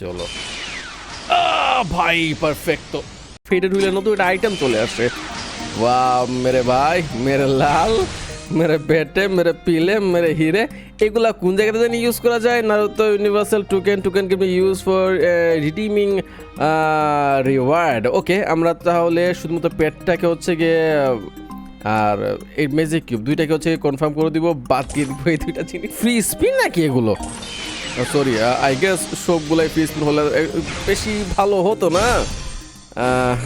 চলো। ভাই পারফেক্ট তো ফেটে ঢুলে নতুন একটা আইটেম চলে আসে। বা মেরে ভাই, মেরে লাল, মেরে পেটে মেরে পিলে, মেরে হিরে। এগুলা কোন জায়গাতে জানি ইউজ করা যায়? না তো ইউনিভার্সাল টুকেন টুকেন কি use for redeeming reward okay আমরা তাহলে শুধুমাত্র পেটটাকে হচ্ছে গিয়ে আর এই মেজিক কিউব দুইটাকে হচ্ছে কনফার্ম করে দিব। বাদ দিয়ে দিব এই দুইটা জিনিস। ফ্রি স্পিন নাকি এগুলো? সরি আই গেস সবগুলাই ফ্রি হলে বেশি ভালো হতো না?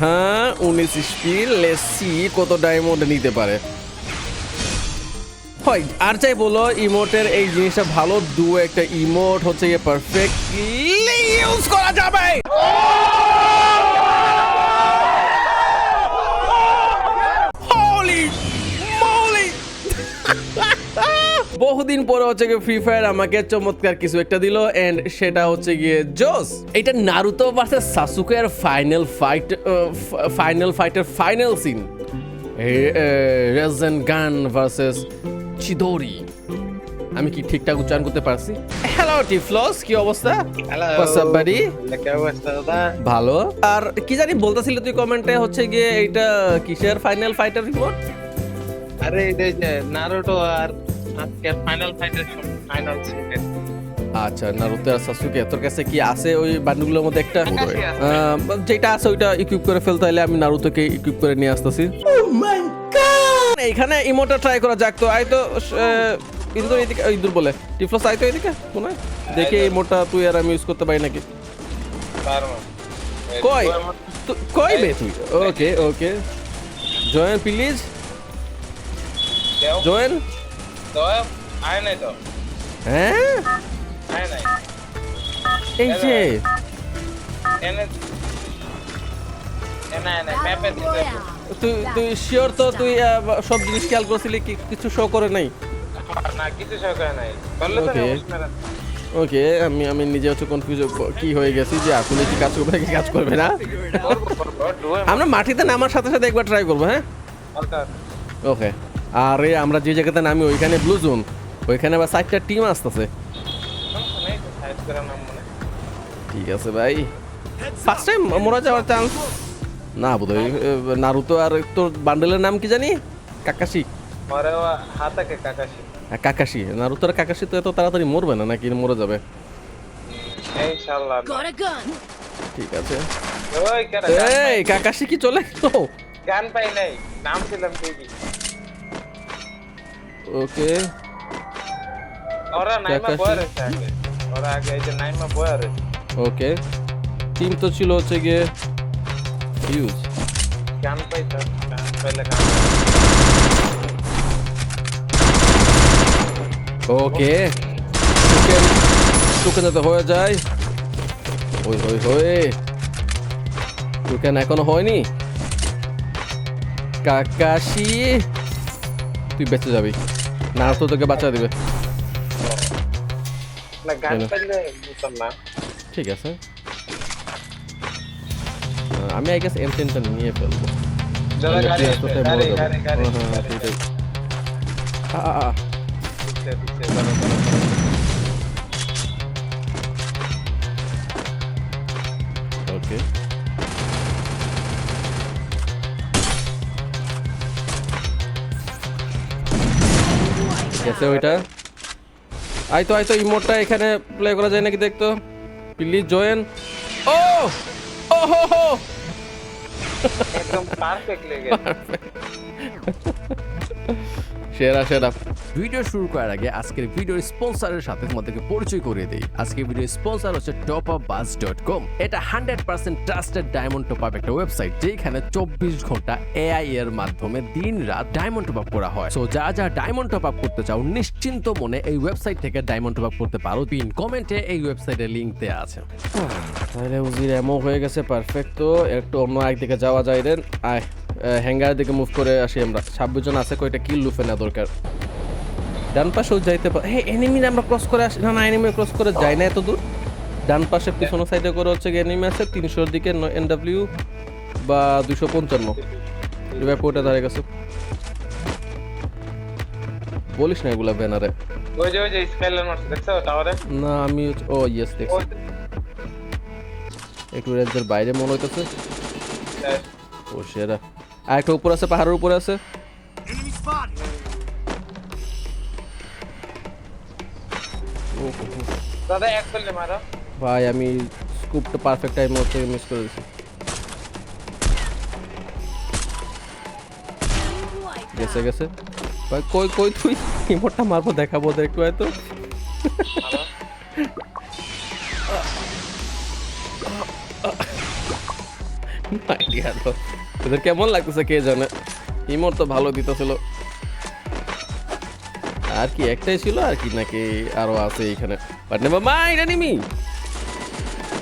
হ্যাঁ উনিশ স্পিল লেসি কত ডায়মন্ড নিতে পারে। হয়, আর চাই বলো ইমোটের এই জিনিসটা ভালো দু একটা ইমোট হচ্ছে গিয়ে পারফেক্টলি ইউজ করা যাবে। বহুদিন পরে হচ্ছে গিয়ে ফ্রি ফায়ার আমাকে চমৎকার কিছু একটা দিল এন্ড সেটা হচ্ছে গিয়ে জোস এটা নারুতো ভার্সেস সাসুকে এর final fight final ফাইটের final scene Rasengan versus Chidori আমি কি ঠিকঠাক উচ্চারণ করতে পারছি? হ্যালো টিফলস কি অবস্থা? হ্যালো দাদা? ভালো। আর কি জানি বলতেছিলি তুই কমেন্টে হচ্ছে গিয়ে এইটা কিসের ফাইনাল ফাইটার রিপোর্ট আরে এটা নারুটো আর আজকে ফাইনাল ফাইটের ফাইনাল সিজন আচ্ছা নারুতো আর সাসুকে তোর কাছে কি আছে ওই বান্ডুগুলোর মধ্যে একটা? আছে, আছে। আহ, যেটা আছে ওইটা ইকুইপ করে ফেল তাহলে আমি নারুতোকে ইকুইপ করে নিয়ে আসতেছি। এইখানে ইমোটা ট্রাই করা যাক তো। আই তো ইন্দুর এদিকে ইন্দুর বলে। টিফলস আই তো এদিকে মনে হয়? দেখি এই মোটা তুই আর আমি ইউজ করতে পারি নাকি? কই? কই বে তুই? Okay okay join please join. তো আয় নাই তো। হ্যাঁ? আয় নাই। এই যে। এনে তুই তুই শিওর তো তুই সব জিনিস খেয়াল করছিলি কি কিছু শো করে নাই? না কিছু নাই। ওকে আমি আমি নিজে হচ্ছে কনফিউজ কি হয়ে গেছি যে আসলে কি কাজ করবে কাজ করবে না? আমরা মাটিতে নামার সাথে সাথে একবার ট্রাই করব হ্যাঁ? ওকে আরে আমরা যে জায়গাতে নামি ওইখানে ব্লু জোন ওইখানে আবার সাইডটা টিম আসতেছে। মনে ঠিক আছে ভাই। ফার্স্ট টাইম মোরা যাওয়ার চান্স না বোধহয় নারুতো আর তোর বান্ডেলের নাম কি জানি? কাকাশি পরে ও হাতাকে কাকাশি হ্যাঁ, কাকাশি নারুতো আর কাকাশি তো এত তাড়াতাড়ি মরবে না নাকি? মরে যাবে। ঠিক আছে। ওই এই কাকাশি কি চলে গেল গান পাই নাই। নাম ছিলাম ওকে ওরা নাইমা। বয়ার আগে। ওরা আগে এই যে নাইমা বয়ার রয়েছে ওকে টিম তো ছিল হচ্ছে গিয়ে ইউজ গান পাইতো গান পাইলে গান। ওকে টোকেন টোকেন যাতে হয়ে যায়। ওই হই হয়ে টোকেন এখনও হয়নি। কাকাশি তুই বেঁচে যাবি। না তো তোকে বাঁচা দিবে। ঠিক আছে। আমি আই গেস এমটেনটা নিয়ে ফেলব। হ্যাঁ, গেছে ওইটা। আই তো আই তো ইমোটটা এখানে প্লে করা যায় নাকি দেখতো? প্লিজ জয়েন ও! ও হো হো! একদম পারফেক্ট লেগে সেরা সেরা। ভিডিও শুরু করার আগে আজকের ভিডিওর স্পন্সরের সাথে তোমাদেরকে পরিচয় করিয়ে দেই। আজকের ভিডিও স্পন্সর হচ্ছে top up bus dot com এটা hundred percent trusted diamond top up একটা ওয়েবসাইট যেখানে চব্বিশ ঘণ্টা এআই এর মাধ্যমে দিন রাত ডায়মন্ড টপ আপ করা হয়। সো যা যা ডায়মন্ড টপ আপ করতে চাও নিশ্চিন্ত মনে এই ওয়েবসাইট থেকে ডায়মন্ড টপ আপ করতে পারো। পিন কমেন্টে এই ওয়েবসাইটের লিংক দেওয়া আছে। তাহলে উজির এমও হয়ে গেছে পারফেক্ট তো। একটু অন্য একদিকে যাওয়া যায় রে। আয়। হ্যাঙ্গার দিকে মুভ করে আসি আমরা। ছাব্বিশ জন আছে কয়টা কিল লুফে না দরকার। ডান পাশেও যাইতে পারে হ্যাঁ এনিমি আমরা ক্রস করে আসি। না না এনিমি ক্রস করে যাই না এত দূর। ডান পাশে পিছনের সাইডে করে হচ্ছে এনিমি আছে তিনশোর দিকে এন ডাব্লিউ বা দুশো পঞ্চান্ন। রিভাইভ পোর্টে দাঁড়িয়ে গেছে। বলিস না এগুলা ব্যানারে ওই যে ওই যে স্কাইলার মারছে দেখছ টাওয়ারে না আমি ও ইয়েস দেখছি। একটু রেঞ্জের বাইরে মনে হইতেছে। ও সেরা। আর একটা উপর আছে পাহাড়ের উপরে আছে। ভাই আমি স্কুপটা পারফেক্ট টাইম মতো মিস করে দিয়েছি গেছে গেছে। ভাই কই কই তুই? ইমোটটা মারবো দেখাবো তো একটু হয়তো। আইডিয়া তো। তোদের কেমন লাগতেছে কে জানে? ইমোট তো ভালো দিতেছিল। আর কি একটাই ছিল আর কি নাকি আরও আছে এখানে। বাট নেভার মাইন্ড এনিমি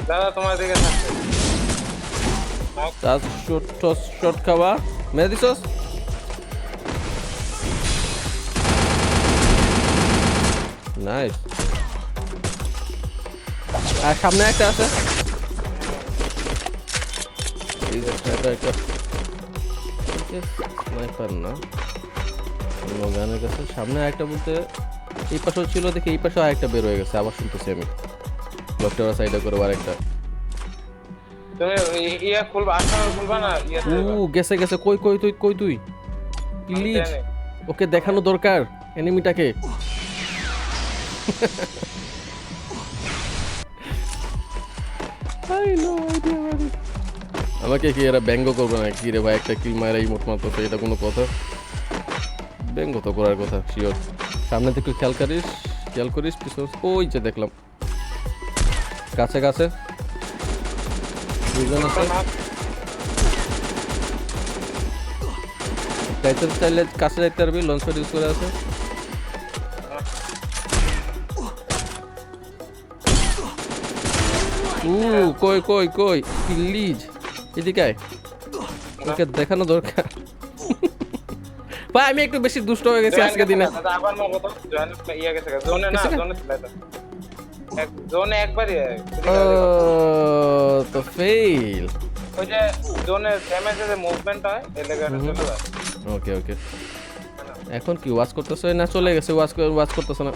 দাদা তোমার দিকে থাকছে টস শর্ট খাওয়া মেরে দিছস নাইস আর সামনে একটা আছে। এই যে sniper একটা স্নাইপার না? অন্য গানের কাছে। সামনে একটা বলতে এই পাশেও ছিল দেখি এই পাশেও আরেকটা বের হয়ে গেছে আবার শুনতেছি আমি। সাইডে করে আরেকটা ও গেছে গেছে। কই কই তুই কই তুই? প্লিজ ওকে দেখানো দরকার এনিমিটাকে আমাকে কি এরা ব্যঙ্গ করবে না? কি রে ভাই, একটা কিল মারা এই মোট মাত্র এটা কোনো কথা? ব্যঙ্গ তো করার কথা শিওর সামনে থেকে খেয়াল করিস খেয়াল করিস, পিছন ওই যে দেখলাম। কাছে কাছে। দুজন আছে। যাইতে চাইলে কাছে যাইতে পারবি লঞ্চ ইউজ করে আছে। উ কই কই কই? প্লিজ এদিকে ওকে দেখানো দরকার। ভাই আমি একটু বেশি দুষ্ট হয়ে গেছি আজকে দিনে। আবার জয়েন ইয়া গেছে জোনে না জোনে ছিল এক জোনে একবারই তো ফেল ওই যে ড্যামেজে যে মুভমেন্ট হয় এই লেগাটা চলে যায়। ওকে ওকে এখন কি ওয়াচ করতেছে? না চলে গেছে ওয়াচ ওয়াচ করতেছে না।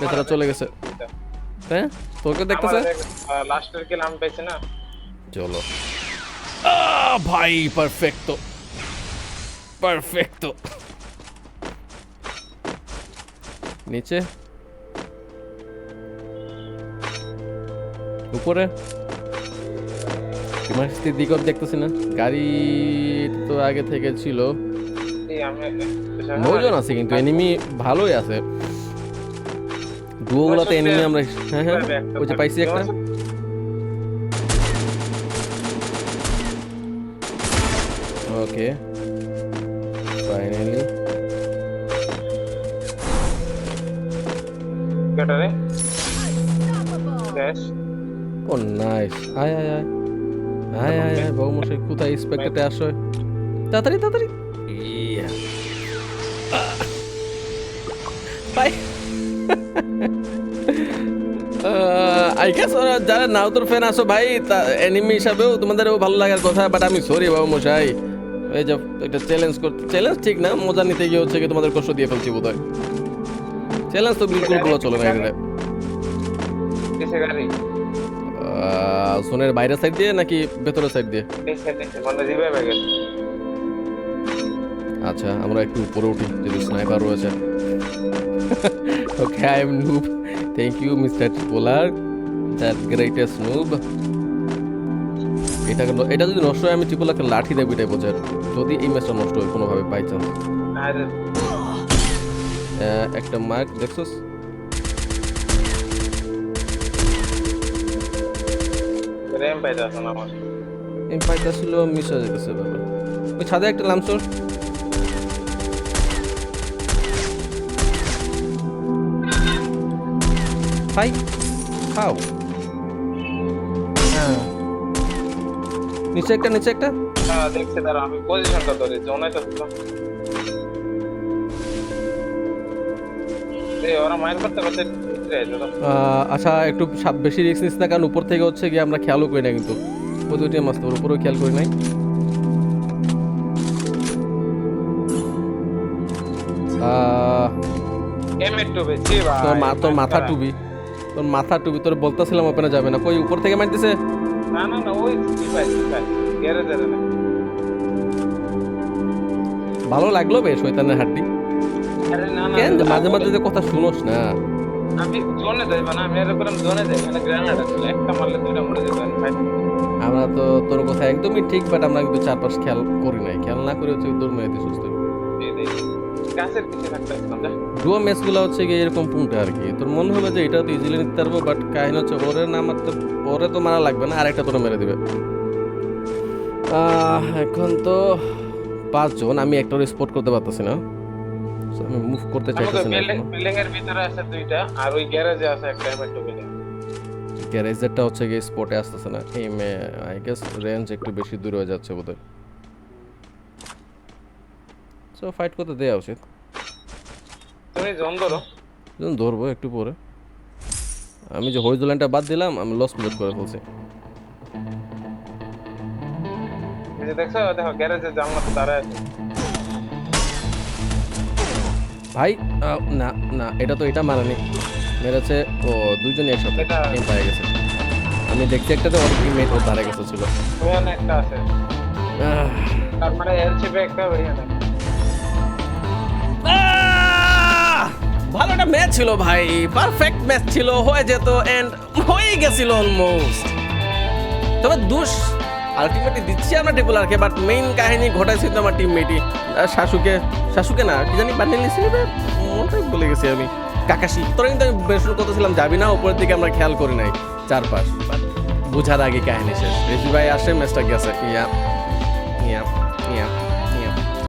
বেচারা চলে গেছে। হ্যাঁ? তোকে দেখতেছে? লাস্টের কিল আমি পেয়েছি না। চলো। ভাই পারফেক্টো পারফেক্টো নিচে? উপরে? ইমার্জেন্সি দিকত দেখতেছি না। গাড়ি তো আগে থেকে ছিল। নজন আছে। কিন্তু এনিমি ভালোই আছে। ডুয়োগুলোতে এনিমি আমরা হ্যাঁ হ্যাঁ। ওই যে পাইছি একটা। ওকে। ফাইনালি গেটারে শেষ ও নাইস আয় আয় আয় আয় আয় আয় বাবু মশাই কোথায় স্পেক্টেটে আসো? তাড়াতাড়ি তাড়াতাড়ি। ইয়া বাই আই গেস যারা নাউতর ফ্যান আসো ভাই এনিমি হিসাবেও তোমাদেরও ভালো লাগার কথা বাট আমি সরি বাবু মশাই এই যে একটা চ্যালেঞ্জ করতে চ্যালেঞ্জ ঠিক না মজা নিতে গিয়ে হচ্ছে কি তোমাদের কষ্ট দিয়ে ফেলছি বোধ হয় চ্যালেঞ্জ তো বিলকুল বলা চলে না এখানে সোনের বাইরের সাইড দিয়ে নাকি ভেতরের সাইড দিয়ে? মানে আচ্ছা আমরা একটু উপরে উঠি যদি স্নাইপার রয়েছে। Okay I am noob thank you mister polar that greatest noob এটা এটা যদি নষ্ট হয় আমি টিপোলাকে লাঠি দেবো এটাই বোঝার যদি এই ম্যাচটা নষ্ট হয় কোনোভাবে বাই চান্স একটা মার্ক দেখছোস? র্যাম পাইতাছ না আমার। এই পাইটা ছিল মিস হয়ে যেতেছে ব্যাপার। ওই ছাদে একটা লামসোর হাই হাউ নিচে একটা নিচে একটা। হ্যাঁ দেখছি দাঁড়া আমি পজিশনটা ধরি জোনে তো আচ্ছা একটু বেশি রিস্ক নিস না কারণ উপর থেকে হচ্ছে গিয়ে আমরা খেয়ালও করি না কিন্তু। মাস্ত ওর উপরেও খেয়াল করি নাই। তোর তোর মাথা টুবি। তোর মাথা টুবি তোর বলতেছিলাম ওপেনে যাবে না। কই উপর থেকে মারতেছে? না না না ওই সিপাই গ্যারেজের না ভালো লাগল বে শৈতানের হাড্ডি আরে না না কেন মাঝে মাঝে যে কথা শুনোস না আমি জোনে যাই মানে আমি এরকম জোনে যাই মানে গ্রেনেড আছে একটা মারলে দুইটা মরে যাবে আমরা তো তোর কথা একদমই ঠিক বাট আমরা কিন্তু চারপাশ খেয়াল করি নাই খেয়াল না করে হচ্ছে দৌড় মেরে সুস্থ গাছের পিছে থাকতে ম্যাচগুলো হচ্ছে গিয়ে এরকম পুংটা আর কি। তোর মনে হবে যে এটা তো ইজিলি নিতে পারব বাট কাহিনী হচ্ছে ওরে না মারতে ওরে তো মারা লাগবে না আরেকটা তোরা মেরে দিবে। এখন তো পাঁচজন আমি একটা স্পট করতে পারতেছি না। আমি মুভ করতে চাইতেছি না বিল্ডিং এর ভিতরে আছে দুইটা আর ওই গ্যারেজে আছে একটা এমএটো গ্যারেজেরটা হচ্ছে গিয়ে স্পটে আসতেছে না। এই আই গেস রেঞ্জ একটু বেশি দূর হয়ে যাচ্ছে বোধহয়। সো ফাইট করতে দেওয়া উচিত। তুমি জোন ধরো। যখন ধরবো একটু পরে। আমি যে হরিজোল্যান্ডটা বাদ দিলাম আমি লস প্লেট করে ফেলছি। এই যে দেখছ দেখো গ্যারেজে জানলা তো দাঁড়ায় আছে। ভাই না না এটা তো এটা মারানি। মেরেছে ও দুজনই একসাথে। এই পায়ে গেছে। আমি দেখছি একটাতে ওর টিমমেট ওর ধারে গেছে ছিল। একটা আছে। তার মানে এর চেপে একটা ওইখানে ভালো একটা ম্যাচ ছিল ভাই পারফেক্ট ম্যাচ ছিল, হয়ে যেত এন্ড হয়ে গেছিল অলমোস্ট তবে দোষ আলটিমেটলি দিচ্ছি আমরা টেবুলারকে বাট মেইন কাহিনী ঘটাইছি তো আমার টিমমেটই শাশুকে শাশুকে না, কি জানি বান্ডিল নিয়েছিলি মনটাই বলে গেছি আমি। কাকাশি, তোরা কিন্তু আমি বেশন করতেছিলাম, যাবি না, উপরের দিকে আমরা খেয়াল করি নাই, চারপাশ। বুঝার আগে কাহিনী শেষ। রেজি ভাই আসে ম্যাচটা গেছে। ইয়া ইয়া ইয়া।